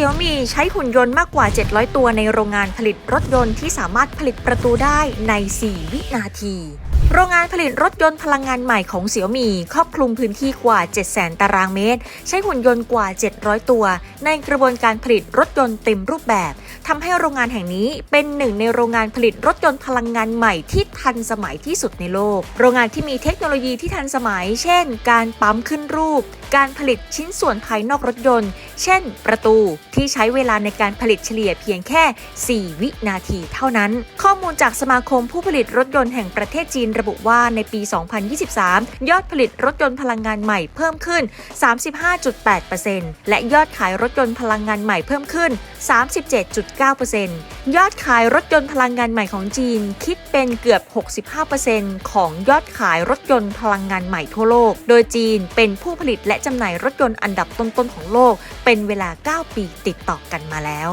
สี่ยวมีใช้หุ่นยนต์มากกว่า 700 ตัวในโรงงานผลิตรถยนต์ที่สามารถผลิตประตูได้ใน 4 วินาที โรงงานผลิตรถยนต์พลังงานใหม่ของเสี่ยวมีครอบคลุมพื้นที่กว่า 700,000 ตารางเมตร ใช้หุ่นยนต์กว่า 700 ตัว ในกระบวนการผลิตรถยนต์เต็มรูปแบบทำให้โรงงานแห่งนี้เป็นหนึ่งในโรงงานผลิตรถยนต์พลังงานใหม่ที่ทันสมัยที่สุดในโลก โรงงานที่มีเทคโนโลยีที่ทันสมัย เช่น การปั๊มขึ้นรูป การผลิตชิ้นส่วนภายนอกรถยนต์ เช่น ประตูที่ใช้เวลาในการผลิตเฉลี่ยเพียงแค่ 4 วินาทีเท่านั้น ข้อมูลจากสมาคมผู้ผลิตรถยนต์แห่งประเทศจีนระบุว่าในปี 2023 ยอดผลิตรถยนต์พลังงานใหม่เพิ่มขึ้น 35.8%และยอดขายรถยนต์พลังงานใหม่เพิ่มขึ้น 37.9%ยอดขายรถยนต์พลังงานใหม่ของจีน คิดเป็นเกือบ 65%ของยอดขายรถยนต์พลังงานใหม่ทั่วโลก โดยจีนเป็นผู้ผลิตและจำหน่ายรถยนต์อันดับต้นๆของโลกเป็นเวลา 9 ปีติดต่อกันมาแล้ว